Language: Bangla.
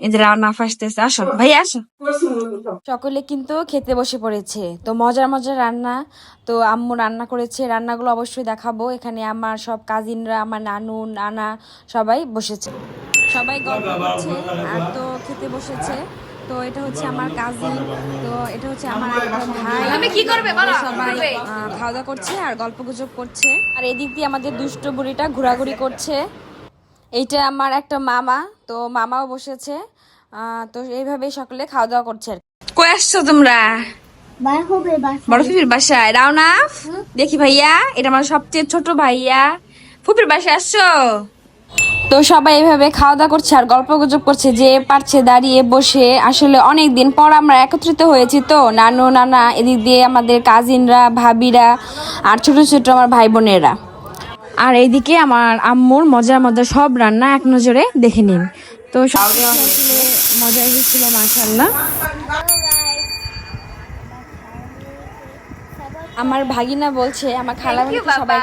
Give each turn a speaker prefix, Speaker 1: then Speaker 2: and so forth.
Speaker 1: এই যে রান্না ফাসতেছে আসো। ভাই আসো।
Speaker 2: সকলে কিন্তু খেতে বসে পড়েছে। তো মজার মজার রান্না। তো আম্মু রান্না করেছে। রান্নাগুলো অবশ্যই দেখাবো। এখানে আমার সব কাজিনরা আমার নানু নানা সবাই বসেছে। সবাই গল্প করছে। আর তো খেতে বসেছে। তো এটা হচ্ছে আমার কাজিন তো এটা হচ্ছে আমার ভাই। আমি কি করবে? সবাই খাওয়া দাওয়া করছে আর গল্প গুজব করছে। আর এদিক দিয়ে আমাদের দুষ্ট বুড়িটা ঘোরাঘুরি করছে। এইটা আমার একটা মামা তো মামাও বসেছে। আহ, তো এইভাবে সকলে খাওয়া দাওয়া করছে
Speaker 1: কই আসছো তোমরা? বড় ফুপির বাসায়। রাওনা দেখি ভাইয়া এটা আমার সবচেয়ে ছোট ভাইয়া। ফুপির বাসায় আসছো?
Speaker 2: তো সবাই এভাবে খাওয়া দাওয়া করছে আর গল্প গুজব করছে যে পারছে দাঁড়িয়ে বসে। আসলে অনেক দিন পর আমরা একত্রিত হয়েছি তো নানু নানা এদিক দিয়ে আমাদের কাজিনরা ভাবিরা আর ছোট ছোট আমার ভাই বোনেরা
Speaker 1: আর এইদিকে আমার আম্মুর মজার মজার সব রান্না এক নজরে দেখে নিন। তো সব মজা এসেছিল মাশাল্লাহ
Speaker 2: আমার ভাগিনা বলছে আমার খালা সবাই